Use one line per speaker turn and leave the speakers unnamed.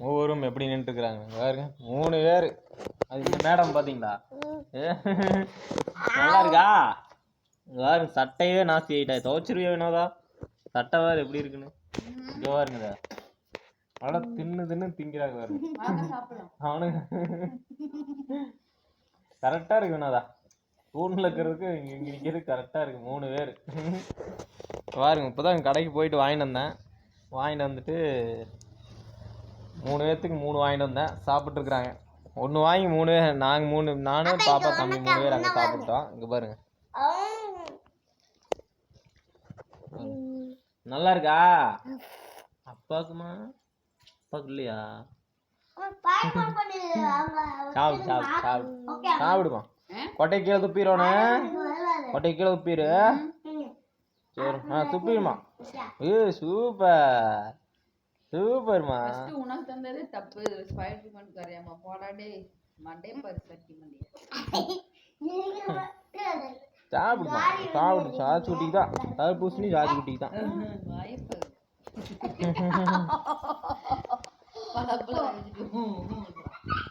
மூவரும் எப்படி நின்றுக்கிறாங்க பாருங்க மூணு பேர். அது இந்த மேடம் பாத்தீங்களா? ஏ, நல்லா இருக்கா? பாருங்க சட்டையே நாஸ்தி ஆயிட்டா. துவச்சிருவியா வினோதா? சட்டை வேறு எப்படி இருக்குன்னு? இங்க பாருங்க அட தின்னு தின்னு திங்கிறாங்க பாருங்க. அவனுங்க. கரெக்டா இருக்கு வினோதா. தூண்ல இருக்கிறதுக்கு இங்க இங்க நிக்கிறது கரெக்டா இருக்கு. மூணு பேர். பாருங்க இப்போதான் கடைக்கு போயிட்டு வாங்கிட்டு வந்தேன். வாங்கிட்டு வந்துட்டு மூணு பேர்த்துக்கு மூணு வாங்கிட்டு வந்தேன். சாப்பிட்டு இருக்கிறாங்க ஒன்று வாங்கி மூணு பேர் நாங்கள் மூணு நானும் பாப்பா தம்பி மூணு பேர் அங்கே சாப்பிட்டோம் இங்கே பாருங்க. நல்லா இருக்கா? அப்பாக்குமா? அப்பாக்கு இல்லையா? சாப்பிடு சாப்பிடு சாப்பிடு. சாப்பிடுமா? கொட்டை கீழே துப்பிடுவானே கொட்டை கீழே துப்பிடு. சரி ஆ துப்பிடுமா? ஏ சூப்பர். சூப்பர்மா.
ஃபர்ஸ்ட் உனக்கு தந்ததே தப்பு. ஸ்பைடர் மேன் கரையாமா போடாடே மண்டே பாரு சட்டி மண்டே.
சாப்பிடுமா? சாப்பிடு. சாச்சு குட்டிக்கு தான் தடுப்பூசணி சாச்சு குட்டிக்கு தான்
வாய்ப்பு பல